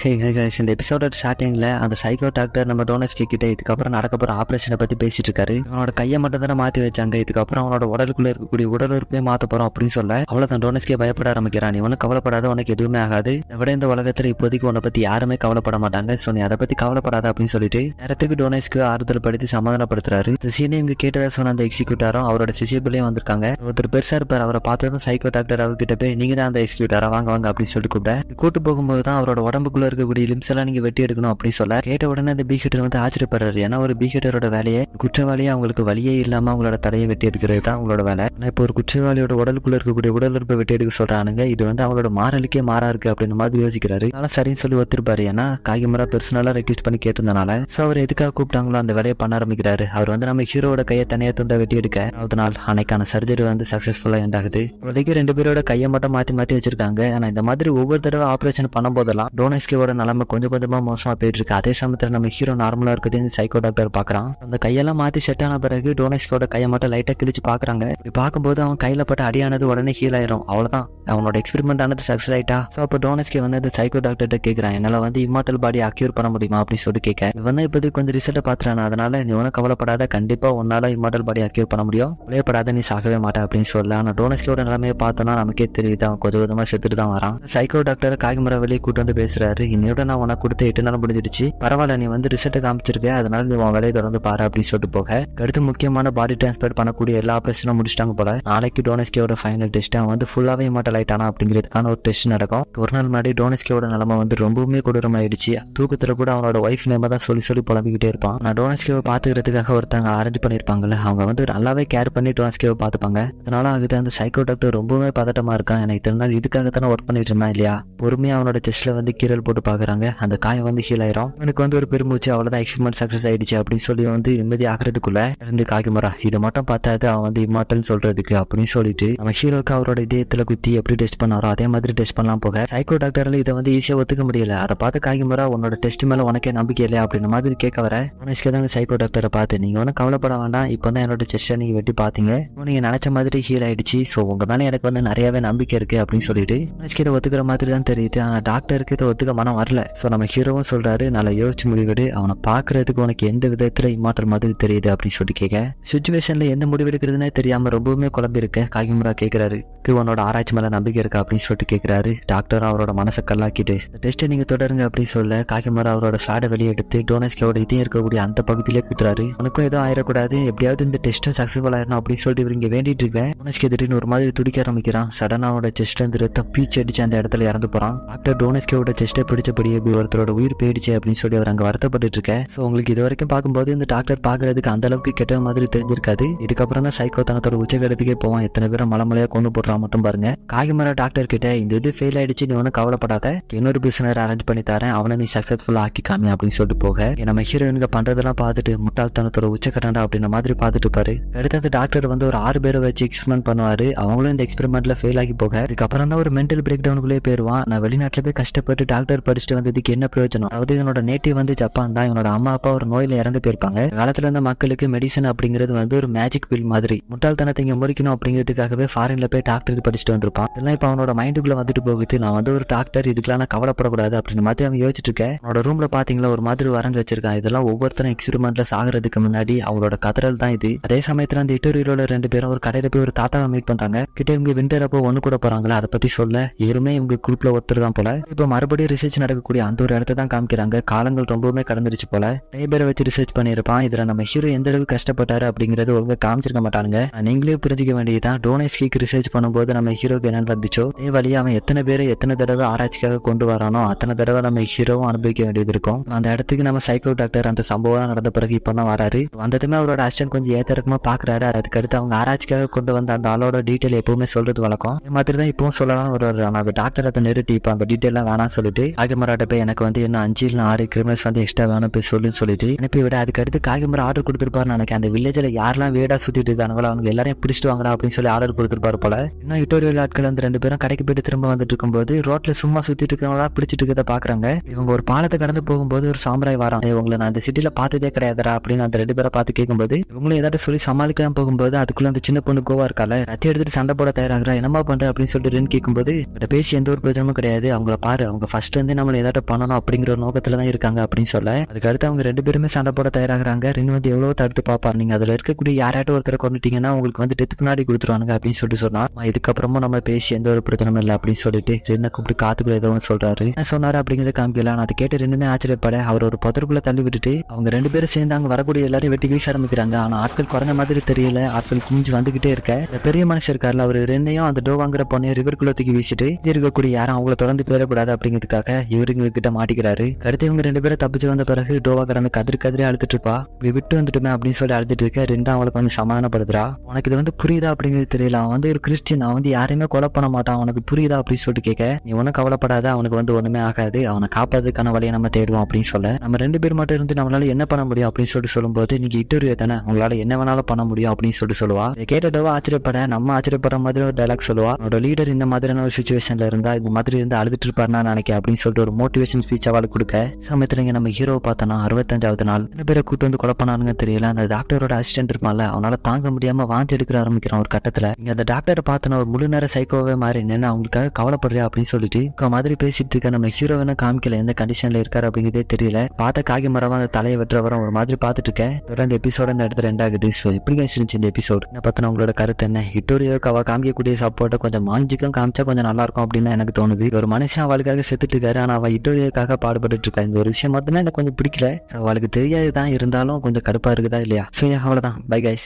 ஹே ஹே இந்த எபிசோட ஸ்டார்டிங்ல அந்த சைக்கோ டாக்டர் நம்ம டோனஸ்கி கிட்ட இதுக்கப்புறம் நடக்க போற ஆபரேஷனை பத்தி பேசிட்டு இருக்காரு. அவனோட கையை மட்டும் தானே மாத்தி வச்சாங்க. இதுக்கப்புறம் அவனோட உடலுக்குள்ள இருக்கக்கூடிய உடல் உறுப்பே மாத்த போறோம் அப்படின்னு சொல்ல அவ்வளவுதான். டோனஸ்கே பயப்பட ஆரம்பிக்கிறான். நீ ஒன்னும் கவலைப்படாத உனக்கு எதுவுமே ஆகாது. விட இந்த உலகத்துல இப்போதைக்கு உன்னை பத்தி யாருமே கவலைப்பட மாட்டாங்க. சோ நீ அதை பத்தி கவலைப்படாத அப்படின்னு சொல்லிட்டு நேரத்துக்கு டோனஸ்க்கு ஆறுதல் படுத்தி சமாதானப்படுத்துறாரு. இந்த சீனை இவங்க கேட்டதா சொன்ன அந்த எக்ஸிக்யூட்டாரும் அவரோட சிசிபிளையும் வந்திருக்காங்க. ஒருத்தர் பெருசா இருப்பார். அவரை பார்த்ததும் சைக்கோ டாக்டர் அவர்கிட்ட போய் நீங்க தான் அந்த எக்ஸிக்யூட்டாரா வாங்க வாங்க அப்படின்னு சொல்லிட்டு கூப்பிட கூட்டு போகும்போது தான் அவரோட உடம்புக்குள்ள இருக்கக்கூடிய லிம்ஸ்லாம் நீங்கள் வெட்டி எடுக்கணும் அப்படின்னு சொல்ல கேட்ட உடனே அந்த பீஹெட்டர் வந்து ஆச்சரியப்படுறாரு. ஏன்னா ஒரு பீஹெட்டரோட வேலையை குற்றவாளியை அவங்களுக்கு வழியே இல்லாமல் அவங்களோட தலையை வெட்டி எடுக்கிறது தான் அவங்களோட வேலை. ஆனா இப்போ ஒரு குற்றவாளியோட உடலுக்குள்ள இருக்கக்கூடிய உடல் உறுப்பை வெட்டி எடுக்க சொல்கிறானுங்க இது வந்து அவங்களோட மாறலுக்கே மாறா இருக்கு அப்படின்னு மாதிரி யோசிக்கிறாரு. அதனால சரின்னு சொல்லி ஒத்துருப்பாரு. ஏன்னா காகிமரா பெர்சனலாக ரெக்வஸ்ட் பண்ணி கேட்டிருந்தனால ஸோ அவர் எதுக்காக கூப்பிட்டாங்களோ அந்த வேலையை பண்ண ஆரம்பிக்கிறாரு. அவர் வந்து நம்ம ஹீரோட கையை தனியாக துண்டை வெட்டி எடுக்க அடுத்த நாள் அன்னைக்கான சர்ஜரி வந்து சக்சஸ்ஃபுல்லா எண்ட் ஆகுது. இப்போதைக்கு ரெண்டு பேரோட கையை மட்டும் மாற்றி மாற்றி வச்சிருக்காங்க. ஆனால் இந்த மாதிரி ஒவ்வொரு தடவை ஆப்ரேஷன் பண்ணும் போதெல்லாம் டோனஸ்கியோட நிலைமை கொஞ்சம் கொஞ்சமா மோசமா போயிட்டு இருக்கு அதே சமயத்துல நம்ம ஹீரோ நார்மலா இருக்கிறது இந்த சைக்கோ டாக்டர் பாக்குறான் அந்த கையெல்லாம் மாத்தி செட் ஆன பிறகு டோனஸ்கோட கையை மட்டும் லைட்டா கிழிச்சு பாக்குறாங்க இப்படி பார்க்கும்போது அவன் கையில பட்ட அடியானது உடனே ஹீல் ஆயிரும். அவ்வளவுதான். அவனோட எக்ஸ்பெரிமெண்ட் ஆனது சக்சஸ் ஆயிட்டா? சோ அப்போ டோனஸ்கே வந்து அந்த சைக்கோ டாக்டர்கிட்ட கேக்குறான். என்னால வந்து இம்மார்டல் பாடி அக்யூர் பண்ண முடியுமா? அப்படின்னு சொல்லிட்டு கேட்க. இவன் தான் இப்போதைக்கு கொஞ்சம் ரிசல்ட் பாத்துறான் அதனால நீ ஒன்றும் கவலைப்படாத. கண்டிப்பா உன்னால இம்மார்டல் பாடி அக்யூர் பண்ண முடியும். விளையப்படாத நீ சாகவே மாட்ட அப்படின்னு சொல்ல ஆனா டோனஸ்கோட நிலைமையை பார்த்தோம்னா நமக்கே தெரியுது. அவன் கொஞ்சம் கொஞ்சமா செத்துட்டு தான் வரான். சைக்கோ டாக்டர் காய்மரம் வெளியே கூட்டு வந்து பேசுறாரு. இன்னையோட நான் உனக்கு கொடுத்த எட்டு நாள் முடிஞ்சிடுச்சு. பரவாயில்ல நீ வந்து ரிசல்ட் காமிச்சிருக்க. அதனால நீ உன் வேலையை தொடர்ந்து பாரு அப்படின்னு சொல்லிட்டு போக. அடுத்து முக்கியமான பாடி டிரான்ஸ்பர் பண்ணக்கூடிய எல்லா ஆபரேஷனும் முடிச்சிட்டாங்க போல. நாளைக்கு டோனஸ்கியோட ஃபைனல் டெஸ்ட் அவன் வந்து ஃபுல்லாவே இமாட்டல் ஆயிட்டானா அப்படிங்கிறதுக்கான ஒரு டெஸ்ட் நடக்கும். ஒரு நாள் முன்னாடி டோனஸ்கியோட நிலைமை வந்து ரொம்பவுமே கொடூரமாயிடுச்சு தூக்கத்துல கூட அவனோட ஒய்ஃப் நேம தான் சொல்லி சொல்லி புலம்பிக்கிட்டே இருப்பான். நான் டோனஸ்கியோவை பாத்துக்கிறதுக்காக ஒருத்தங்க அரேஞ்ச் பண்ணிருப்பாங்கல்ல அவங்க வந்து நல்லாவே கேர் பண்ணி டோனஸ்கியோவை பாத்துப்பாங்க அதனால ஆகுது அந்த சைக்கோ டாக்டர் ரொம்பவுமே பதட்டமா இருக்கான். எனக்கு இத்தனை நாள் இதுக்காக தானே ஒர்க் பண்ணிட்டு இருந்தான் இல்லையா? பொறுமையா அவனோட செஸ்ட்ல வந்து கீரல் போட்டு பாக்குறாங்க. அந்த காயம் வந்து ஹீல் ஆயிரும். எனக்கு வந்து ஒரு பெருமூச்சு அவ்வளோதான் எக்ஸ்பெரிமெண்ட் சக்ஸஸ் ஆயிடுச்சு அப்படின்னு சொல்லி வந்து நிம்மதி ஆகிறதுக்குள்ள இருந்து காக்கிமரா இதை மட்டும் பார்த்தாது அவன் வந்து இம்மாட்டல் சொல்றதுக்கு அப்படின்னு சொல்லிட்டு நம்ம ஹீரோக்கு அவரோட இதயத்துல குத்தி எப்படி டெஸ்ட் பண்ணாரோ அதே மாதிரி டெஸ்ட் பண்ணலாம் போக சைக்கோ டாக்டர்ல இதை வந்து ஈஸியா ஒத்துக்க முடியல. அதை பார்த்து காக்கிமரா உன்னோட டெஸ்ட் மேல உனக்கே நம்பிக்கை இல்லையா அப்படின்ற மாதிரி கேட்க வர உனக்கு தான் சைக்கோ டாக்டரை பார்த்து நீங்க ஒன்றும் கவலைப்பட வேண்டாம். இப்போ தான் என்னோட டெஸ்ட்டை நீங்க வெட்டி பாத்தீங்க நீங்க நினைச்ச மாதிரி ஹீல் ஆயிடுச்சு. ஸோ உங்க மேல எனக்கு வந்து நிறையவே நம்பிக்கை இருக்கு அப்படின்னு சொல்லிட்டு உனக்கு இதை ஒத்துக்கிற மாதிரி தான் தெரியுது. ஆனா டாக்டருக்கு இதை ஒத்துக்க மனம் வரல. ஸோ நம்ம ஹீரோவும் சொல்றாரு நல்லா யோசிச்சு முடிவெடு. அவனை பாக்குறதுக்கு உனக்கு எந்த விதத்துல இம்மாற்றல் மாதிரி தெரியுது? அப்படின்னு சொல்லி கேட்க சுச்சுவேஷன்ல எந்த முடிவு தெரியாமல் தெரியாம ரொம்பவுமே குழம்பு இருக்க காகிமுரா கேட்கிறாரு உன்னோட ஆராய்ச்சி மேலே நம்பிக்கை இருக்கா? அப்படின்னு சொல்லிட்டு கேட்குறாரு டாக்டர் அவரோட மனசை கல்லாக்கிட்டு டெஸ்ட்டை நீங்க தொடருங்க அப்படின்னு சொல்ல காகிமுரா அவரோட சாடை வெளியே எடுத்து டோனஸ்கியோட இதையும் இருக்கக்கூடிய அந்த பகுதியிலே குத்துறாரு. உனக்கும் எதுவும் ஆயிடக்கூடாது. எப்படியாவது இந்த டெஸ்ட்டும் சக்ஸஸ்ஃபுல் ஆயிடணும் அப்படின்னு சொல்லிட்டு இவங்க வேண்டிட்டு இருக்கேன் டோனஸ்கி திடீர்னு ஒரு மாதிரி துடிக்க ஆரம்பிக்கிறான். சடனா அவனோட செஸ்ட்ல இருந்து ரத்தம் பீச்சு அடிச்சு அந்த இடத்துல இறந்து போறான். டாக்டர் டோனஸ்கியோட செஸ்ட்டை பிடிச்சபடியே இப்படி ஒருத்தரோட உயிர் போயிடுச்சு அப்படின்னு சொல்லி அவர் அங்க வருத்தப்பட்டு இருக்க ஸோ உங்களுக்கு இது வரைக்கும் பார்க்கும்போது இந்த டாக்டர் பாக்குறதுக்கு அந்த அளவுக்கு கெட்ட மாதிரி தெரிஞ்சிருக்காது. இதுக்கப்புறம் தான் சைக்கோ தனத்தோட உச்சகடத்துக்கே போவான். எத்தனை பேரை மலமலையா கொண்டு போடுறான் மட்டும் பாருங்க. காகிமரா டாக்டர் கிட்ட இந்த இது ஃபெயில் ஆயிடுச்சு நீ ஒன்றும் கவலைப்படாத. இன்னொரு பிசினர் அரேஞ்ச் பண்ணி தரேன். அவனை நீ சக்சஸ்ஃபுல்லா ஆக்கி காமி அப்படின்னு சொல்லிட்டு போக. நம்ம ஹீரோயினுக்கு பண்றதெல்லாம் பார்த்துட்டு முட்டாள்தனத்தோட உச்சக்கடண்டா அப்படின்ற மாதிரி பார்த்துட்டு பாரு அடுத்தது டாக்டர் வந்து ஒரு ஆறு பேரை வச்சு எக்ஸ்பெரிமெண்ட் பண்ணுவாரு. அவங்களும் இந்த எக்ஸ்பெரிமெண்ட்ல ஃபெயில் ஆகி போக. இதுக்கப்புறம் தான் ஒரு மென்டல் பிரேக் டவுனுக்குள்ளே போயிருவான். நான் வெளிநாட்டுல போய் கஷ்டப்பட்டு டாக்டர் படிச்சுட்டு வந்ததுக்கு என்ன பிரயோஜனம்? அதாவது இவனோட நேட்டிவ் வந்து ஜப்பான் தான். இவனோட அம்மா அப்பா ஒரு நோயில இறந்து போயிருப்பாங்க. காலத்துல இருந்த மக்களுக்கு மெடிசன் அப்படிங்கிறது வந்து ஒரு மேஜிக் பில் மாதிரி. முட்டாள்தனத்தை இங்க முறிக்கணும் அப்படிங்கிறதுக்காகவே ஃபாரின்ல போய் டாக்டருக்கு படிச்சுட்டு வந்திருப்பான். இதெல்லாம் இப்ப அவனோட மைண்டுக்குள்ள வந்துட்டு போகுது. நான் வந்து ஒரு டாக்டர் இதுக்கெல்லாம் நான் கவலைப்படக்கூடாது அப்படின்னு மாதிரி அவன் யோசிச்சுட்டு இருக்கேன். அவனோட ரூம்ல பாத்தீங்களா ஒரு மாதிரி வரைஞ்சு வச்சிருக்கான். இதெல்லாம் ஒவ்வொருத்தரும் எக்ஸ்பெரிமெண்ட்ல சாகிறதுக்கு முன்னாடி அவனோட கதறல் தான் இது. அதே சமயத்துல அந்த இட்டோரியலோட ரெண்டு பேரும் ஒரு கடையில போய் ஒரு தாத்தாவை மீட் பண்றாங்க. கிட்ட இவங்க விண்டர் அப்போ ஒண்ணு கூட போறாங்களா? அதை பத்தி சொல்ல. யாருமே இவங்க குரூப்ல ஒருத்தர் தான் போல. இப்போ மறுபடியும் ரிசர்ச் நடக்கக்கூடிய அந்த ஒரு இடத்த தான் காமிக்கிறாங்க. காலங்கள் ரொம்பவுமே கடந்துருச்சு போல. நிறைய பேரை வச்சு ரிசர்ச் பண்ணியிருப்பான். இதுல நம்ம ஹீரோ எந்த அளவுக்கு கஷ்டப்பட்டாரு அப்படிங்கறது ஒழுங்கா காமிச்சிருக்க மாட்டாங்க நீங்களே புரிஞ்சுக்க வேண்டியதுதான். டோனேஸ்கிக்கு ரிசர்ச் பண்ணும்போது நம்ம ஹீரோக்கு என்ன வந்துச்சோ அதே வழியா அவன் எத்தனை பேரை எத்தனை தடவை ஆராய்ச்சிக்காக கொண்டு வரானோ அத்தனை தடவை நம்ம ஹீரோவும் அனுபவிக்க வேண்டியது இருக்கும். அந்த இடத்துக்கு நம்ம சைக்கோ டாக்டர் அந்த சம்பவம் நடந்த பிறகு இப்போ தான் வராரு. வந்ததுமே அவரோட அசிஸ்டன்ட் கொஞ்சம் ஏத்தரக்கமா பாக்குறாரு. அதுக்கடுத்து அவங்க ஆராய்ச்சிக்காக கொண்டு வந்த அந்த ஆளோட டீட்டெயில் எப்பவுமே சொல்றது வழக்கம். மாதிரி தான் இப்பவும் சொல்லலாம் ஒரு ஆனா டாக்டர் அதை நிறுத்தி இப்போ அந்த டீட்டெயிலாம் வேணாம்னு சொல்லிட்டு காகிமராட்ட போய் எனக்கு வந்து இன்னும் அஞ்சு இல்லை ஆறு கிரிமினல்ஸ் வந்து எக்ஸ்ட்ரா வேணும் போய் சொல்லுன்னு சொல்லிட்டு அனுப்பி விட. அதுக்கு அடுத்து காகிமரா ஆர்டர் கொடுத்துருப்பாரு எனக்கு அந்த வில்லேஜ்ல யாரெல்லாம் வீடா சுத்திட்டு இருக்காங்களோ அவங்க எல்லாரையும் பிடிச்சிட்டு வாங்கடா அப்படின்னு சொல்லி ஆர்டர் கொடுத்துருப்பாரு போல. இன்னும் இட்டோரியல் ஆட்கள் அந்த ரெண்டு பேரும் கடைக்கு போயிட்டு திரும்ப வந்துட்டு இருக்கும்போது ரோட்ல சும்மா சுத்திட்டு இருக்கிறவங்களா பிடிச்சிட்டு இருக்கிறத பாக்குறாங்க. இவங்க ஒரு பாலத்தை கடந்து போகும்போது ஒரு சாம்ராய் வரான். இவங்களை நான் அந்த சிட்டில பார்த்ததே கிடையாதுடா அப்படின்னு அந்த ரெண்டு பேரை பார்த்து கேட்கும்போது இவங்களும் ஏதாவது சொல்லி சமாளிக்கலாம் போகும்போது அதுக்குள்ள அந்த சின்ன பொண்ணு கோவா இருக்கால. கத்தி எடுத்துட்டு சண்டை போட தயாராகிறா. என்னமா பண்ற? அப்படின்னு சொல்லிட்டு ரெண்டு கேட்கும்போது பேசி எந்த ஒரு பிரச்சனமும் கிடையாது. அவங்கள பாரு. அவங்க ஃபர்ஸ்ட் வந்து நம்மளை ஏதாட்டும் பண்ணணும் அப்படிங்கிற ஒரு நோக்கத்துல தான் இருக்காங்க அப்படின்னு சொல்ல. அதுக்கு அடுத்து அவங்க ரெண்டு பேருமே சண்டை போட தயாராகிறாங்க. ரெண்டு வந்து எவ்வளவு தடுத்து பார்ப்பாரு. நீங்க அதுல இருக்கக்கூடிய யாராட்டும் ஒருத்தரை கொண்டுட்டீங்கன்னா உங்களுக்கு வந்து டெத் பின்னாடி கொடுத்துருவாங்க அப்படின்னு சொல்லிட்டு சொன்னா இதுக்கப்புறமும் நம்ம பேசி எந்த ஒரு பிரச்சனையும் இல்லை அப்படின்னு சொல்லிட்டு ரெண்டை கூப்பிட்டு காத்துக்குள்ள ஏதோ சொல்றாரு. சொன்னாரு அப்படிங்கறத காமிக்கல. நான் அதை கேட்டு ரெண்டுமே ஆச்சரியப்பட. அவர் ஒரு புதருக்குள்ள தள்ளி விட்டுட்டு அவங்க ரெண்டு பேரும் சேர்ந்து அங்க வரக்கூடிய எல்லாரும் வெட்டி வீச ஆரம்பிக்கிறாங்க ஆனா ஆட்கள் குறைஞ்ச மாதிரி தெரியல. ஆட்கள் குஞ்சு வந்துகிட்டே இருக்க. இந்த பெரிய மனுஷன் இருக்காருல அவர் ரெண்டையும் அந்த டோ வாங்குற பொண்ணையும் ரிவர்க்குள்ள தூக்கி வீசிட்டு இருக்கக்கூடிய யாரும் அவங்கள தொடர்ந்து போயிடக்கூடாது அப்படிங்கிறதுக்காக இவருங்க கிட்ட மாட்டிக்கிறாரு. அடுத்து இவங்க ரெண்டு பேரும் தப்பிச்சு வந்த பிறகு டோவாக்காரன் கதிரி கதிரி அழுத்துட்டு இருப்பா. விட்டு வந்துட்டுமே அப்படின்னு சொல்லி அழுத்துட்டு இருக்க ரெண்டு அவளுக்கு வந்து சமாதானப்படுத்துறா. உனக்கு இது வந்து புரியுதா அப்படிங்கிறது தெரியல. அவன் வந்து ஒரு கிறிஸ்டின் அவன் வந்து யாரையுமே கொலை பண்ண மாட்டான். அவனுக்கு புரியுதா அப்படின்னு சொல்லிட்டு கேட்க நீ ஒன்றும் கவலைப்படாத. அவனுக்கு வந்து ஒண்ணுமே ஆகாது. அவனை காப்பாதுக்கான வழியை நம்ம தேடுவோம் அப்படின்னு சொல்ல நம்ம ரெண்டு பேர் மட்டும் இருந்து நம்மளால என்ன பண்ண முடியும் அப்படின்னு சொல்லிட்டு சொல்லும்போது நீங்க இட்டோரியோ தானே? உங்களால என்ன வேணாலும் பண்ண முடியும் அப்படின்னு சொல்லிட்டு சொல்லுவா. கேட்ட கேட்டடவா ஆச்சரியப்பட நம்ம ஆச்சரியப்படுற மாதிரி ஒரு டைலாக் சொல்லுவா. அவனோட லீடர் இந்த மாதிரியான ஒரு சுச்சுவேஷன்ல இருந்தா இந்த மாதிரி இருந்து அழுதுட்டு இருப்பாருன்னா நினைக்க அப்படின்னு சொல்லிட்டு ஒரு மோட்டிவேஷன் ஸ்பீச் அவளுக்கு கொடுக்க சமயத்துல இங்க நம்ம ஹீரோ பார்த்தோன்னா அறுபத்தஞ்சாவது நாள் என்ன பேரை கூட்டு வந்து கொலை தெரியல. அந்த டாக்டரோட அசிஸ்டன்ட் இருப்பான்ல அவனால தாங்க முடியாம வாந்தி எடுக்கிற ஆரம்பிக்கிறான் ஒரு கட்டத்துல. இங்க அந்த டாக்டரை பார்த்தன ஒரு முழு நேர சைக்கோவே மாறி நின்று அவங்களுக்காக கவலைப்படுறியா அப்படின்னு சொல்லிட்டு மாதிரி பேசிட்டு இருக்க நம்ம ஹீரோ வேணா காமிக்கல எந்த கண்டிஷன்ல இருக்காரு அப்படிங்கிறதே தெரியல. பார்த்த காகி மரமா அந்த தலையை வெட்டுறவரம் ஒரு மாதிரி பார்த்துட்டு இருக்கேன் தொடர்ந்து எபிசோட இந்த இடத்துல ரெண்டாகுது ஸோ இப்படி இருந்துச்சு இந்த எபிசோட் என்ன பார்த்தா உங்களோட கருத்து என்ன? ஹிட்டோரியோக்கு அவ காமிக்கக்கூடிய சப்போர்ட்டை கொஞ்சம் மாஞ்சிக்கும் காமிச்சா கொஞ்சம் நல்லா இருக்கும் அப்படின்னு எனக்கு தோணுது. ஒரு மனுஷன் அவளுக்காக செத்துட்டு இருக்காரு. ஏன்னா அவள் இட்டோரியக்காக பாடுபட்டு இருக்கா இந்த ஒரு விஷயம் மட்டும்தான் எனக்கு கொஞ்சம் பிடிக்கல. அவளுக்கு தெரியாது தான் இருந்தாலும் கொஞ்சம் கடுப்பாக இருக்குதா இல்லையா? ஸோ அவ்வளோதான் பை கைஸ்